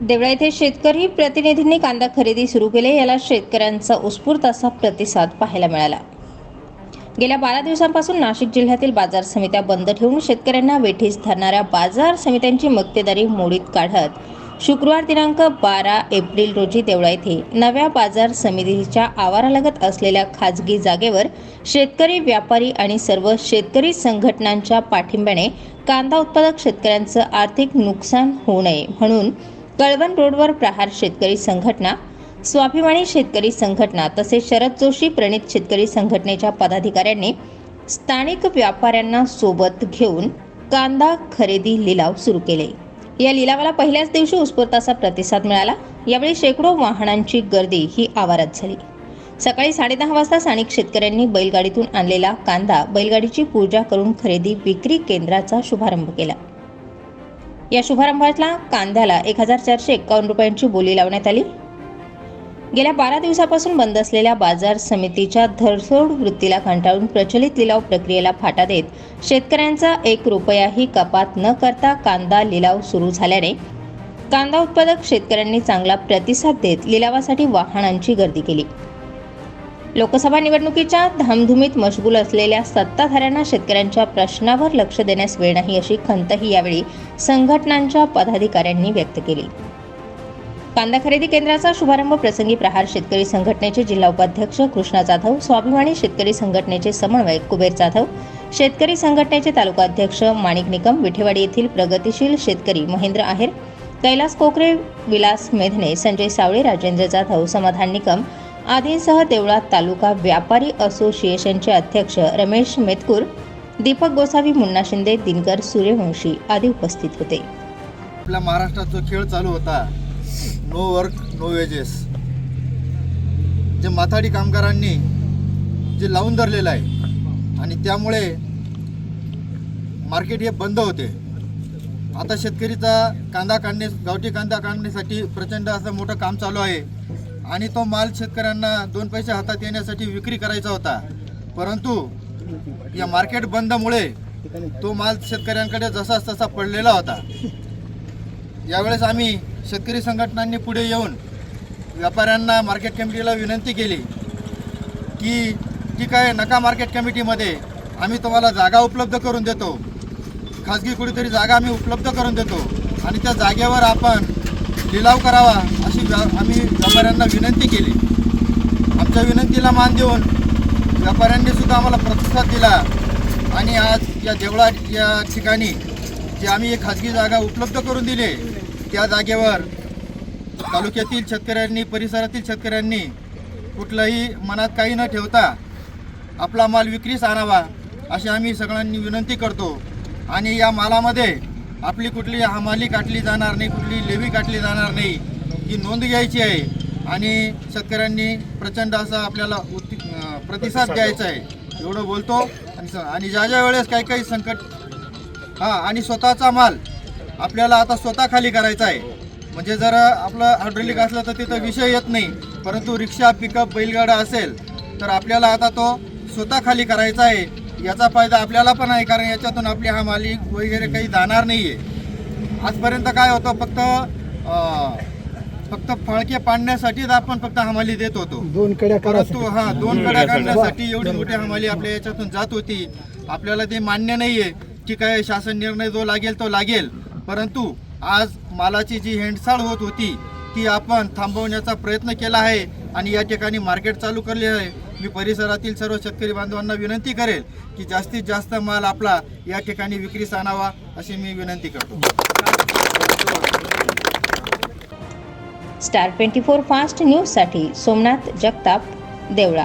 देवळा येथे शेतकरी प्रतिनिधींनी कांदा खरेदी सुरू केले. याला शेतकऱ्यांचा उत्स्फूर्त असा प्रतिसाद पाहायला मिळाला. गेल्या बारा दिवसांपासून नाशिक जिल्ह्यातील बाजार समित्या बंद ठेवून शेतकऱ्यांना वेठीस धरणाऱ्या बाजार समित्यांची मक्तेदारी मोडीत काढत शुक्रवार दिनांक बारा एप्रिल रोजी देवळा येथे नव्या बाजार समितीच्या आवारालगत असलेल्या खाजगी जागेवर शेतकरी व्यापारी आणि सर्व शेतकरी संघटनांच्या पाठिंब्याने कांदा उत्पादक शेतकऱ्यांचं आर्थिक नुकसान होऊ नये म्हणून कळवण रोडवर प्रहार शेतकरी संघटना स्वाभिमानी शेतकरी संघटना तसेच शरद जोशी प्रणित शेतकरी संघटनेच्या पदाधिकाऱ्यांनी स्थानिक व्यापाऱ्यांना सोबत घेऊन कांदा खरेदी लिलाव सुरू केले. या लिलावाला पहिल्याच दिवशी उत्स्फूर्त असा प्रतिसाद मिळाला. यावेळी शेकडो वाहनांची गर्दी ही आवारात झाली. सकाळी साडेदहा वाजता स्थानिक शेतकऱ्यांनी बैलगाडीतून आणलेला कांदा बैलगाडीची पूजा करून खरेदी विक्री केंद्राचा शुभारंभ केला. या शुभारंभातला कांद्याला एक हजार चारशे एक्कावन्न रुपयांची बोली लावण्यात आली. गेल्या बारा दिवसापासून बंद असलेल्या बाजार समितीच्या धरसोड वृत्तीला कंटाळून प्रचलित लिलाव प्रक्रियेला फाटा देत शेतकऱ्यांचा एक रुपयाही कपात न करता कांदा लिलाव सुरू झाल्याने कांदा उत्पादक शेतकऱ्यांनी चांगला प्रतिसाद देत लिलावासाठी वाहनांची गर्दी केली. लोकसभा निवडणुकीच्या धामधुमीत मशगूल असलेल्या सत्ताधाऱ्यांना शेतकऱ्यांच्या प्रश्नावर लक्ष देण्यास वेळ नाही अशी खंतही यावेळी संघटनांच्या पदाधिकाऱ्यांनी व्यक्त केली. कांदा खरेदी केंद्राचा शुभारंभ प्रसंगी प्रहार शेतकरी संघटनेचे जिल्हा उपाध्यक्ष कृष्णा जाधव स्वाभिमानी शेतकरी संघटनेचे समन्वयक कुबेर जाधव शेतकरी संघटनेचे तालुका अध्यक्ष माणिक निकम विठेवाडी येथील प्रगतिशील शेतकरी महेंद्र आहेर कैलास कोकरे विलास मेधने संजय सावळे राजेंद्र जाधव समाधान निकम आदींसह देवळा तालुका व्यापारी असोसिएशनचे अध्यक्ष रमेश मेतकूर दीपक गोसावी मुन्ना शिंदे दिनकर सूर्यवंशी आदी उपस्थित होते. आपल्या महाराष्ट्रात जो खेळ चालू होता नो वर्क नो वेजेस जे माथाडी कामगारांनी जे लावून धरलेलं आहे आणि त्यामुळे मार्केट हे बंद होते. आता शेतकरीचा कांदा काढणे गावठी कांदा काढण्यासाठी प्रचंड असं मोठं काम चालू आहे. आणि तो माल शेतकऱ्यांना दोन पैसे हातात येण्यासाठी विक्री करायचा होता. परंतु या मार्केट बंदमुळे तो माल शेतकऱ्यांकडे जसाच तसा पडलेला होता. यावेळेस आम्ही शेतकरी संघटनांनी पुढे येऊन व्यापाऱ्यांना मार्केट कमिटीला विनंती केली की ठीक आहे नका मार्केट कमिटीमध्ये आम्ही तुम्हाला जागा उपलब्ध करून देतो. खाजगी कुठेतरी जागा आम्ही उपलब्ध करून देतो. आणि त्या जागेवर आपण लिलाव करावा अशी व्या आम्ही व्यापाऱ्यांना विनंती केली. आमच्या विनंतीला मान देऊन व्यापाऱ्यांनी सुद्धा आम्हाला प्रतिसाद दिला. आणि आज या देवळा या ठिकाणी जी आम्ही एक खाजगी जागा उपलब्ध करून दिली त्या जागेवर तालुक्यातील शेतकऱ्यांनी परिसरातील शेतकऱ्यांनी कुठलंही मनात काही न ठेवता आपला माल विक्रीस आणावा अशी आम्ही सगळ्यांनी विनंती करतो. आणि या मालामध्ये आपली कुठली हमाली काटली जाणार नाही कुठली लेवी काटली जाणार नाही ही नोंद घ्यायची आहे. आणि शेतकऱ्यांनी प्रचंड असा आपल्याला उत्ति अं, प्रतिसाद द्यायचा आहे. एवढं बोलतो. आणि ज्या ज्या वेळेस काही काही संकट हां आणि स्वतःचा माल आपल्याला आता स्वतः खाली करायचा आहे. म्हणजे जर आपलं हायड्रोलिक असलं तर तिथं विषय येत नाही. परंतु रिक्षा पिकअप बैलगाडा असेल तर आपल्याला आता तो स्वतः खाली करायचा आहे. याचा फायदा आपल्याला पण आहे कारण याच्यातून आपली हा मालिक वगैरे काही जाणार नाही आहे आजपर्यंत काय होतं फक्त फक्त फळके पाडण्यासाठीच आपण फक्त हमाली देत होतो. दोन कड्या परंतु हा दोन कड्या काढण्यासाठी एवढी मोठी हमाली आपल्या याच्यातून जात होती. आपल्याला ते मान्य नाहीये ठीक आहे शासन निर्णय जो लागेल तो लागेल. परंतु आज मालाची जी हेंडसाळ होत होती ती आपण थांबवण्याचा प्रयत्न केला आहे. आणि या ठिकाणी मार्केट चालू करले आहे. मी परिसरातील सर्व शेतकरी बांधवांना विनंती करेल की जास्तीत जास्त माल आपला या ठिकाणी विक्रीस आणावा अशी मी विनंती करतो. स्टार ट्वेंटी फोर फास्ट न्यूजसाठी सोमनाथ जगताप देवळा.